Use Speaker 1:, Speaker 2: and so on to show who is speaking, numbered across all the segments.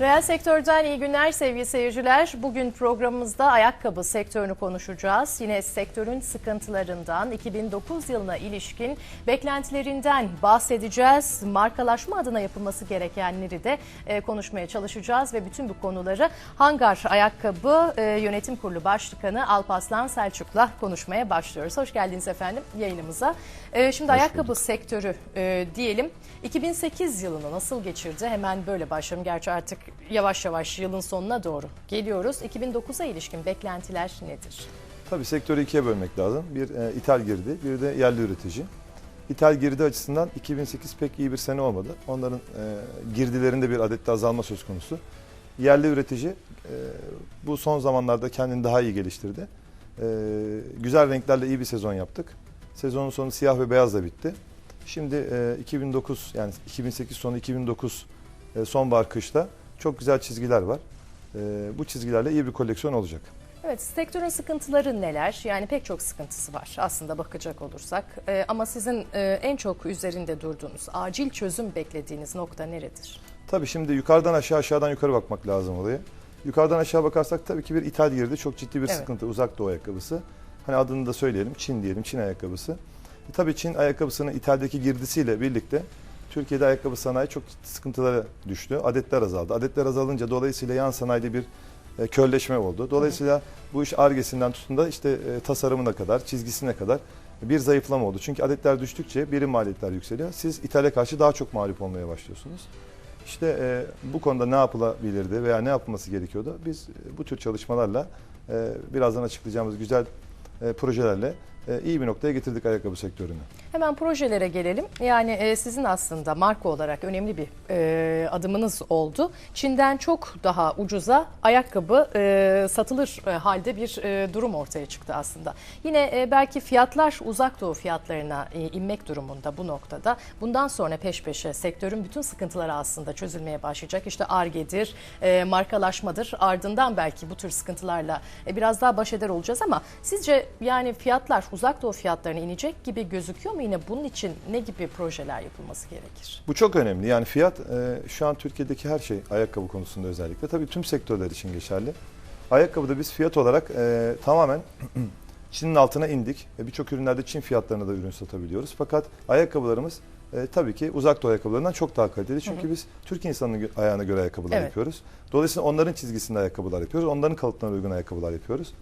Speaker 1: Reel sektörden iyi günler sevgili seyirciler. Bugün programımızda ayakkabı sektörünü konuşacağız. Yine sektörün sıkıntılarından, 2009 yılına ilişkin beklentilerinden bahsedeceğiz. Markalaşma adına yapılması gerekenleri de e, konuşmaya çalışacağız ve bütün bu konuları Hangar Ayakkabı e, Yönetim Kurulu Başkanı Alpaslan Selçuk'la konuşmaya başlıyoruz. Hoş geldiniz efendim yayınımıza. E, şimdi ayakkabı sektörü e, diyelim. 2008 yılını nasıl geçirdi? Hemen böyle başlayalım. Gerçi artık yavaş yavaş yılın sonuna doğru geliyoruz. 2009'a ilişkin beklentiler nedir?
Speaker 2: Tabii sektörü ikiye bölmek lazım. Bir e, ithal girdi, bir de yerli üretici. İthal girdi açısından 2008 pek iyi bir sene olmadı. Onların e, girdilerinde bir adette azalma söz konusu. Yerli üretici e, bu son zamanlarda kendini daha iyi geliştirdi. E, güzel renklerle iyi bir sezon yaptık. Sezonun sonu siyah ve beyazla bitti. Şimdi e, 2009 yani 2008 sonu 2009 e, sonbahar kışta çok güzel çizgiler var. E, bu çizgilerle iyi bir koleksiyon olacak.
Speaker 1: Evet, sektörün sıkıntıları neler? Yani pek çok sıkıntısı var aslında bakacak olursak. Ee, ama sizin e, en çok üzerinde durduğunuz, acil çözüm beklediğiniz nokta neredir?
Speaker 2: Tabii şimdi yukarıdan aşağı aşağıdan yukarı bakmak lazım olaya. Yukarıdan aşağı bakarsak tabii ki bir ithal girdi. Çok ciddi bir
Speaker 1: Evet.
Speaker 2: sıkıntı. Uzak doğu ayakkabısı. Hani adını da söyleyelim. Çin diyelim. Çin ayakkabısı. E tabii Çin ayakkabısının ithaldeki girdisiyle birlikte Türkiye'de ayakkabı sanayi çok ciddi sıkıntılara düştü. Adetler azaldı. Adetler azalınca dolayısıyla yan sanayide bir e, körleşme oldu. Dolayısıyla bu iş argesinden tutun da işte e, tasarımına kadar, çizgisine kadar bir zayıflama oldu. Çünkü adetler düştükçe birim maliyetler yükseliyor. Siz ithale karşı daha çok mağlup olmaya başlıyorsunuz. İşte e, bu konuda ne yapılabilirdi veya ne yapılması gerekiyordu? Biz e, bu tür çalışmalarla e, birazdan açıklayacağımız güzel e, projelerle iyi bir noktaya getirdik ayakkabı sektörünü.
Speaker 1: Hemen projelere gelelim. Yani e, sizin aslında marka olarak önemli bir e, adımınız oldu. Çin'den çok daha ucuza ayakkabı e, satılır e, halde bir e, durum ortaya çıktı aslında. Yine e, belki fiyatlar uzak doğu fiyatlarına e, inmek durumunda bu noktada. Bundan sonra peş peşe sektörün bütün sıkıntıları aslında çözülmeye başlayacak. İşte ARGE'dir, e, markalaşmadır. Ardından belki bu tür sıkıntılarla e, biraz daha baş eder olacağız ama sizce yani fiyatlar uzak doğu fiyatlarına inecek gibi gözüküyor mu? Yine bunun için ne gibi projeler yapılması gerekir?
Speaker 2: Bu çok önemli. Yani fiyat e, şu an Türkiye'deki her şey ayakkabı konusunda özellikle tabii tüm sektörler için geçerli. Ayakkabıda biz fiyat olarak e, tamamen Çin'in altına indik. E, Birçok ürünlerde Çin fiyatlarına da ürün satabiliyoruz. Fakat ayakkabılarımız e, tabii ki uzak doğu ayakkabılarından çok daha kaliteli. Çünkü biz Türk insanının ayağına göre ayakkabılar
Speaker 1: Evet.
Speaker 2: yapıyoruz. Dolayısıyla onların çizgisinde ayakkabılar yapıyoruz. Onların kalıplarına uygun ayakkabılar yapıyoruz.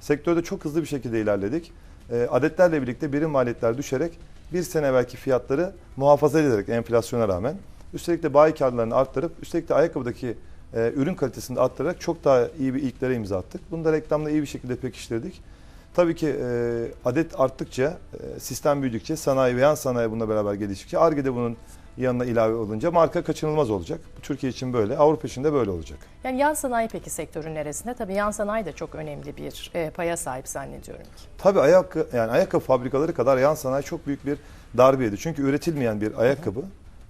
Speaker 2: Sektörde çok hızlı bir şekilde ilerledik. E, adetlerle birlikte birim maliyetler düşerek bir sene belki fiyatları muhafaza ederek enflasyona rağmen üstelik de bayi karlarını arttırıp üstelik de ayakkabıdaki e, ürün kalitesini de arttırarak çok daha iyi bir ilklere imza attık. Bunu da reklamla iyi bir şekilde pekiştirdik. Tabii ki e, adet arttıkça, e, sistem büyüdükçe, sanayi ve yan sanayi bununla beraber geliştikçe, ARGE'de bunun yanına ilave olunca marka kaçınılmaz olacak. Bu Türkiye için böyle, Avrupa için de böyle olacak.
Speaker 1: Yani yan sanayi peki sektörün neresinde? Tabii yan sanayi de çok önemli bir e, paya sahip zannediyorum ki.
Speaker 2: Tabii ayakkabı, yani ayakkabı fabrikaları kadar yan sanayi çok büyük bir darbe yedi. Çünkü üretilmeyen bir ayakkabı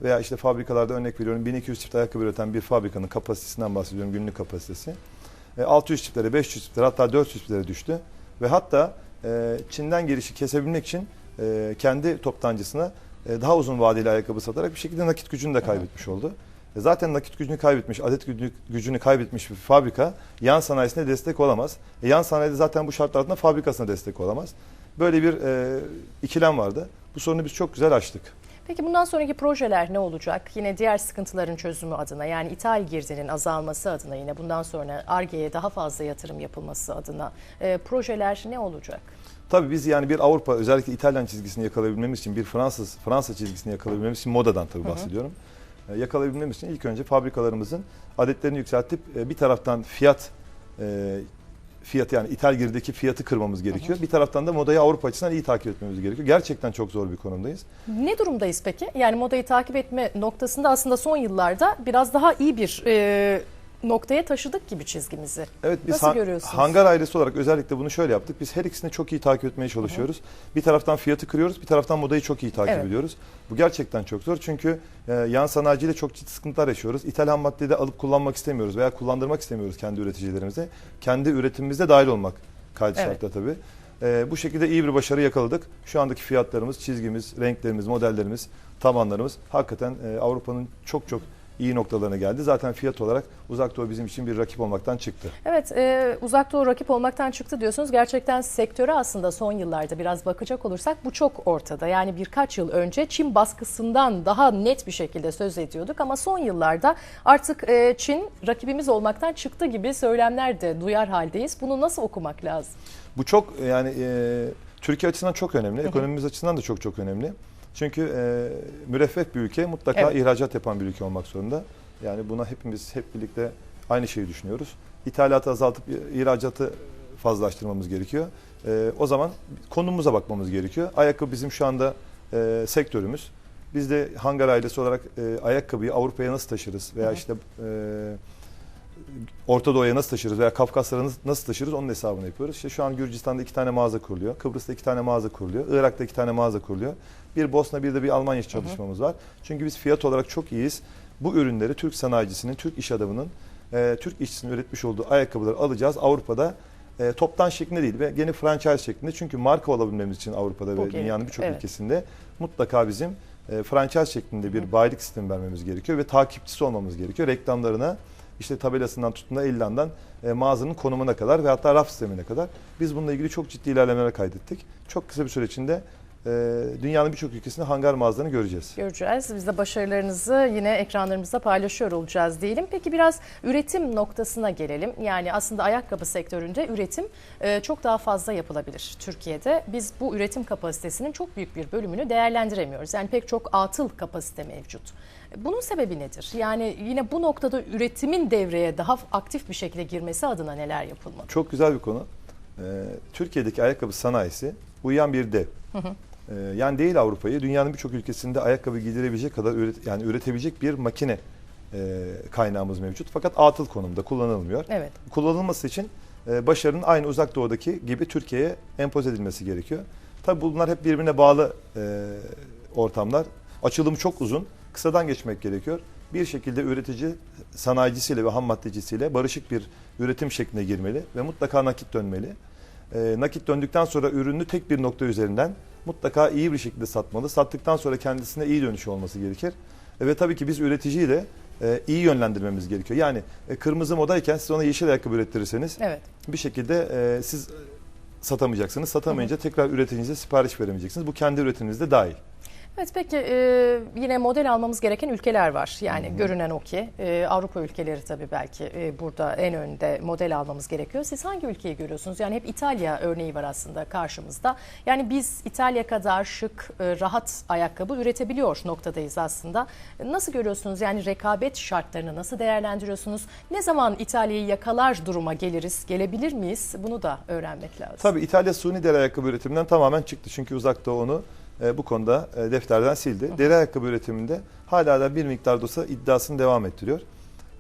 Speaker 2: veya işte fabrikalarda örnek veriyorum 1200 çift ayakkabı üreten bir fabrikanın kapasitesinden bahsediyorum günlük kapasitesi. E, 600 çiftlere, 500 çiftlere hatta 400 çiftlere düştü. Ve hatta e, Çin'den gelişi kesebilmek için e, kendi toptancısına e, daha uzun vadeli ayakkabı satarak bir şekilde nakit gücünü de kaybetmiş oldu. E, Zaten nakit gücünü kaybetmiş, adet gücünü, gücünü kaybetmiş bir fabrika yan sanayisine destek olamaz. E, yan sanayide zaten bu şartlar altında fabrikasına destek olamaz. Böyle bir e, ikilem vardı. Bu sorunu biz çok güzel açtık.
Speaker 1: Peki bundan sonraki projeler ne olacak? Yine diğer sıkıntıların çözümü adına yani ithal girdinin azalması adına yine bundan sonra ARGE'ye daha fazla yatırım yapılması adına e, projeler ne olacak?
Speaker 2: Tabii biz yani bir Avrupa özellikle İtalyan çizgisini yakalayabilmemiz için bir Fransız Fransa çizgisini yakalayabilmemiz için modadan tabii bahsediyorum. E, yakalayabilmemiz için ilk önce fabrikalarımızın adetlerini yükseltip e, bir taraftan fiyat e, fiyatı yani ithal girdeki fiyatı kırmamız gerekiyor. Bir taraftan da modayı Avrupa açısından iyi takip etmemiz gerekiyor. Gerçekten çok zor bir konumdayız.
Speaker 1: Ne durumdayız peki? Yani modayı takip etme noktasında aslında son yıllarda biraz daha iyi bir e, noktaya taşıdık gibi çizgimizi.
Speaker 2: Evet biz
Speaker 1: Nasıl görüyorsunuz?
Speaker 2: hangar ailesi olarak özellikle bunu şöyle yaptık. Biz her ikisini çok iyi takip etmeye çalışıyoruz. Bir taraftan fiyatı kırıyoruz, bir taraftan modayı çok iyi takip
Speaker 1: Evet.
Speaker 2: ediyoruz. Bu gerçekten çok zor çünkü e, yan sanayiciyle çok ciddi sıkıntılar yaşıyoruz. İthal ham maddeyi de alıp kullanmak istemiyoruz veya kullandırmak istemiyoruz kendi üreticilerimize. Kendi üretimimizde dahil olmak kaydı
Speaker 1: Evet.
Speaker 2: şartla tabii. E, bu şekilde iyi bir başarı yakaladık. Şu andaki fiyatlarımız, çizgimiz, renklerimiz, modellerimiz, tabanlarımız hakikaten e, Avrupa'nın çok çok iyi noktalarına geldi. Zaten fiyat olarak Uzak Doğu bizim için bir rakip olmaktan çıktı.
Speaker 1: Evet, e, uzak doğu rakip olmaktan çıktı diyorsunuz. Gerçekten sektöre aslında son yıllarda biraz bakacak olursak bu çok ortada. Yani birkaç yıl önce Çin baskısından daha net bir şekilde söz ediyorduk ama son yıllarda artık e, Çin rakibimiz olmaktan çıktı gibi söylemler de duyar haldeyiz. Bunu nasıl okumak lazım?
Speaker 2: Bu çok yani e, Türkiye açısından çok önemli. Ekonomimiz açısından da çok çok önemli. Çünkü e, müreffeh bir ülke mutlaka
Speaker 1: Evet.
Speaker 2: ihracat yapan bir ülke olmak zorunda. Yani buna hepimiz hep birlikte aynı şeyi düşünüyoruz. İthalatı azaltıp ihracatı fazlaştırmamız gerekiyor. E, o zaman konumuza bakmamız gerekiyor. Ayakkabı bizim şu anda e, sektörümüz. Biz de hangar ailesi olarak e, ayakkabıyı Avrupa'ya nasıl taşırız veya
Speaker 1: hı.
Speaker 2: işte e, Orta Doğu'ya nasıl taşırız veya Kafkaslara nasıl- taşırız onun hesabını yapıyoruz. İşte şu an Gürcistan'da iki tane mağaza kuruluyor. Kıbrıs'ta iki tane mağaza kuruluyor. Irak'ta iki tane mağaza kuruluyor. Bir Bosna bir de bir Almanya çalışmamız var. Çünkü biz fiyat olarak çok iyiyiz. Bu ürünleri Türk sanayicisinin, Türk iş adamının, e, Türk işçisinin üretmiş olduğu ayakkabıları alacağız. Avrupa'da e, toptan şeklinde değil ve gene franchise şeklinde. Çünkü marka olabilmemiz için Avrupa'da
Speaker 1: Bu
Speaker 2: ve dünyanın birçok
Speaker 1: evet.
Speaker 2: ülkesinde mutlaka bizim e, franchise şeklinde bir bayilik sistemi vermemiz gerekiyor ve takipçisi olmamız gerekiyor. Reklamlarına işte tabelasından tutun da ellandan e, mağazanın konumuna kadar ve hatta raf sistemine kadar biz bununla ilgili çok ciddi ilerlemeler kaydettik. Çok kısa bir süre içinde dünyanın birçok ülkesinde hangar mağazalarını göreceğiz.
Speaker 1: Göreceğiz. Biz de başarılarınızı yine ekranlarımızda paylaşıyor olacağız diyelim. Peki biraz üretim noktasına gelelim. Yani aslında ayakkabı sektöründe üretim e, çok daha fazla yapılabilir Türkiye'de. Biz bu üretim kapasitesinin çok büyük bir bölümünü değerlendiremiyoruz. Yani pek çok atıl kapasite mevcut. Bunun sebebi nedir? Yani yine bu noktada üretimin devreye daha aktif bir şekilde girmesi adına neler yapılmalı?
Speaker 2: Çok güzel bir konu. E, Türkiye'deki ayakkabı sanayisi uyuyan bir dev. E, yani değil Avrupa'yı dünyanın birçok ülkesinde ayakkabı giydirebilecek kadar üret, yani üretebilecek bir makine e, kaynağımız mevcut. Fakat atıl konumda kullanılmıyor.
Speaker 1: Evet.
Speaker 2: kullanılması için e, başarının aynı uzak doğudaki gibi Türkiye'ye empoze edilmesi gerekiyor. Tabii bunlar hep birbirine bağlı e, ortamlar. Açılım çok uzun. Kısadan geçmek gerekiyor. Bir şekilde üretici sanayicisiyle ve ham maddecisiyle barışık bir üretim şekline girmeli ve mutlaka nakit dönmeli. E, nakit döndükten sonra ürünü tek bir nokta üzerinden mutlaka iyi bir şekilde satmalı. Sattıktan sonra kendisine iyi dönüşü olması gerekir. E, ve tabii ki biz üreticiyi de e, iyi yönlendirmemiz gerekiyor. Yani e, kırmızı modayken siz ona yeşil ayakkabı ürettirirseniz
Speaker 1: Evet.
Speaker 2: bir şekilde e, siz satamayacaksınız. Satamayınca tekrar üreticinize sipariş veremeyeceksiniz. Bu kendi üretiminizde dahil.
Speaker 1: Evet peki e, yine model almamız gereken ülkeler var. Yani görünen o ki e, Avrupa ülkeleri tabii belki e, burada en önde model almamız gerekiyor. Siz hangi ülkeyi görüyorsunuz? Yani hep İtalya örneği var aslında karşımızda. Yani biz İtalya kadar şık, e, rahat ayakkabı üretebiliyor noktadayız aslında. Nasıl görüyorsunuz? Yani rekabet şartlarını nasıl değerlendiriyorsunuz? Ne zaman İtalya'yı yakalar duruma geliriz? Gelebilir miyiz? Bunu da öğrenmek lazım.
Speaker 2: Tabii İtalya suni deri ayakkabı üretiminden tamamen çıktı. Çünkü uzak doğu onu e, bu konuda e, defterden sildi. Deri ayakkabı üretiminde hala da bir miktar da olsa iddiasını devam ettiriyor.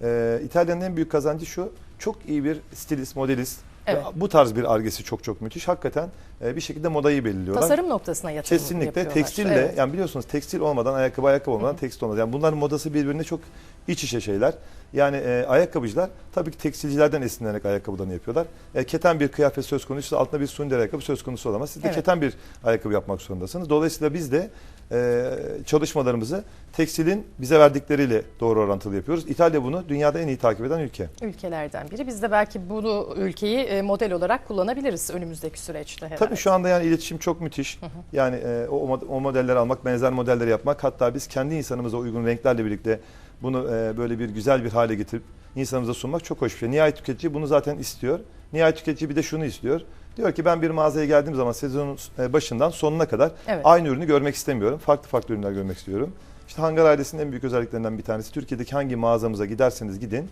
Speaker 2: E, İtalya'nın en büyük kazancı şu. Çok iyi bir stilist, modelist.
Speaker 1: Evet.
Speaker 2: Ve Bu tarz bir argesi çok çok müthiş. Hakikaten e, bir şekilde modayı belirliyorlar.
Speaker 1: Tasarım noktasına yatırım
Speaker 2: Kesinlikle
Speaker 1: yapıyorlar.
Speaker 2: tekstille
Speaker 1: Evet.
Speaker 2: yani biliyorsunuz tekstil olmadan ayakkabı ayakkabı olmadan tekstil olmaz. Yani bunların modası birbirine çok iç içe şeyler. Yani e, ayakkabıcılar tabii ki tekstilcilerden esinlenerek ayakkabılarını yapıyorlar. E, keten bir kıyafet söz konusu altında bir suni deri ayakkabı söz konusu olamaz. Siz de
Speaker 1: Evet.
Speaker 2: keten bir ayakkabı yapmak zorundasınız. Dolayısıyla biz de e, çalışmalarımızı tekstilin bize verdikleriyle doğru orantılı yapıyoruz. İtalya bunu dünyada en iyi takip eden ülke.
Speaker 1: ülkelerden biri. Biz de belki bunu ülkeyi e, model olarak kullanabiliriz önümüzdeki süreçte herhalde.
Speaker 2: Tabii şu anda yani iletişim çok müthiş. Yani e, o, o modelleri almak, benzer modelleri yapmak hatta biz kendi insanımıza uygun renklerle birlikte bunu e, böyle bir güzel bir hale getirip insanımıza sunmak çok hoş bir şey. Nihayet tüketici bunu zaten istiyor. Nihayet tüketici bir de şunu istiyor. Diyor ki ben bir mağazaya geldiğim zaman sezonun e, başından sonuna kadar
Speaker 1: Evet.
Speaker 2: aynı ürünü görmek istemiyorum. Farklı farklı ürünler görmek istiyorum. İşte Hangar ailesinin en büyük özelliklerinden bir tanesi Türkiye'deki hangi mağazamıza giderseniz gidin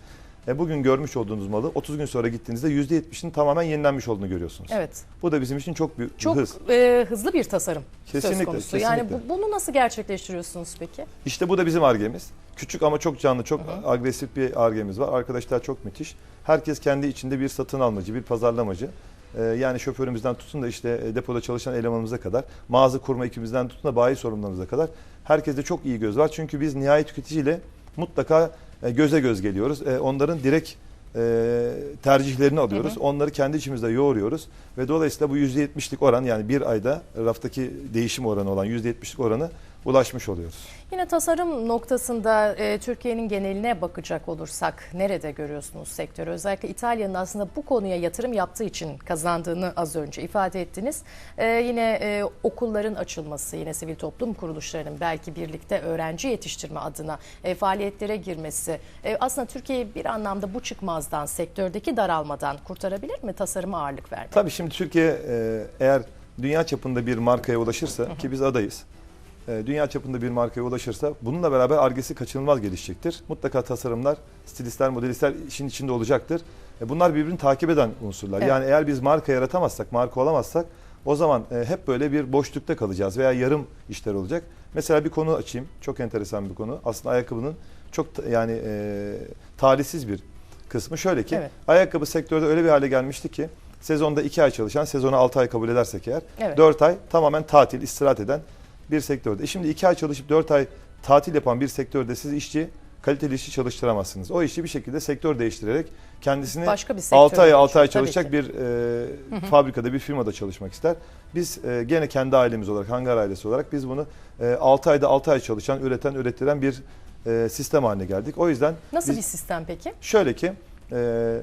Speaker 2: e, bugün görmüş olduğunuz malı 30 gün sonra gittiğinizde %70'inin tamamen yenilenmiş olduğunu görüyorsunuz.
Speaker 1: Evet.
Speaker 2: Bu da bizim için çok büyük
Speaker 1: Çok
Speaker 2: hız.
Speaker 1: e, hızlı bir tasarım söz
Speaker 2: Kesinlikle,
Speaker 1: konusu. Yani
Speaker 2: kesinlikle.
Speaker 1: bu- bunu nasıl gerçekleştiriyorsunuz peki?
Speaker 2: İşte bu da bizim argemiz. Küçük ama çok canlı, çok agresif bir argemiz var. Arkadaşlar çok müthiş. Herkes kendi içinde bir satın almacı, bir pazarlamacı. Ee, yani şoförümüzden tutun da işte e, depoda çalışan elemanımıza kadar, mağaza kurma ekibimizden tutun da bayi sorumlularımıza kadar. Herkeste çok iyi göz var. Çünkü biz nihai tüketiciyle mutlaka e, göze göz geliyoruz. E, Onların direkt tercihlerini alıyoruz. Onları kendi içimizde yoğuruyoruz. Ve dolayısıyla bu %70'lik oran yani bir ayda raftaki değişim oranı olan %70'lik oranı ulaşmış oluyoruz.
Speaker 1: Yine tasarım noktasında e, Türkiye'nin geneline bakacak olursak nerede görüyorsunuz sektörü? Özellikle İtalya'nın aslında bu konuya yatırım yaptığı için kazandığını az önce ifade ettiniz. E, yine e, okulların açılması, yine sivil toplum kuruluşlarının belki birlikte öğrenci yetiştirme adına e, faaliyetlere girmesi e, aslında Türkiye'yi bir anlamda bu çıkmazdan, sektördeki daralmadan kurtarabilir mi tasarıma ağırlık vermek?
Speaker 2: Tabii şimdi Türkiye e, eğer dünya çapında bir markaya ulaşırsa ki biz adayız. E, Dünya çapında bir markaya ulaşırsa bununla beraber argesi kaçınılmaz gelişecektir. Mutlaka tasarımlar, stilistler, modelistler işin içinde olacaktır. E, Bunlar birbirini takip eden unsurlar.
Speaker 1: Evet.
Speaker 2: Yani eğer biz marka yaratamazsak, marka olamazsak o zaman e, hep böyle bir boşlukta kalacağız veya yarım işler olacak. Mesela bir konu açayım. Çok enteresan bir konu. Aslında ayakkabının çok yani e, talihsiz bir kısmı şöyle ki
Speaker 1: Evet.
Speaker 2: ayakkabı sektörde öyle bir hale gelmişti ki sezonda 2 ay çalışan, sezona 6 ay kabul edersek eğer
Speaker 1: Evet.
Speaker 2: 4 ay tamamen tatil, istirahat eden bir sektörde. E şimdi 2 ay çalışıp 4 ay tatil yapan bir sektörde siz işçi, kaliteli işçi çalıştıramazsınız. O işi bir şekilde sektör değiştirerek kendisini
Speaker 1: Başka bir sektöre
Speaker 2: 6 ay 6 ay çalışacak bir e, fabrikada bir firmada çalışmak ister. Biz e, gene kendi ailemiz olarak hangar ailesi olarak biz bunu e, 6 ayda 6 ay çalışan, üreten, ürettiren bir e, sistem haline geldik. O yüzden
Speaker 1: Nasıl
Speaker 2: biz-
Speaker 1: bir sistem peki?
Speaker 2: Şöyle ki e,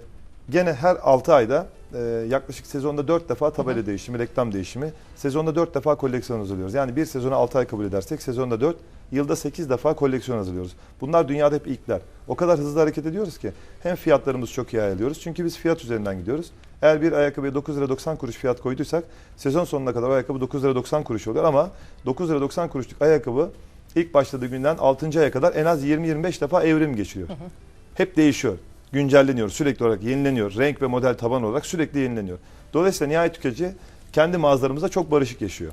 Speaker 2: gene her 6 ayda e, yaklaşık sezonda 4 defa tabela değişimi, reklam değişimi. Sezonda 4 defa koleksiyon hazırlıyoruz. Yani bir sezona 6 ay kabul edersek sezonda 4, yılda 8 defa koleksiyon hazırlıyoruz. Bunlar dünyada hep ilkler. O kadar hızlı hareket ediyoruz ki hem fiyatlarımızı çok iyi ayarlıyoruz. Çünkü biz fiyat üzerinden gidiyoruz. Eğer bir ayakkabıya 9 lira 90 kuruş fiyat koyduysak sezon sonuna kadar ayakkabı 9 lira 90 kuruş oluyor ama 9 lira 90 kuruşluk ayakkabı ilk başladığı günden 6. aya kadar en az 20-25 defa evrim geçiriyor. Hep değişiyor. Güncelleniyor. Sürekli olarak yenileniyor. Renk ve model taban olarak sürekli yenileniyor. Dolayısıyla nihayet tüketici kendi mağazalarımızda çok barışık yaşıyor.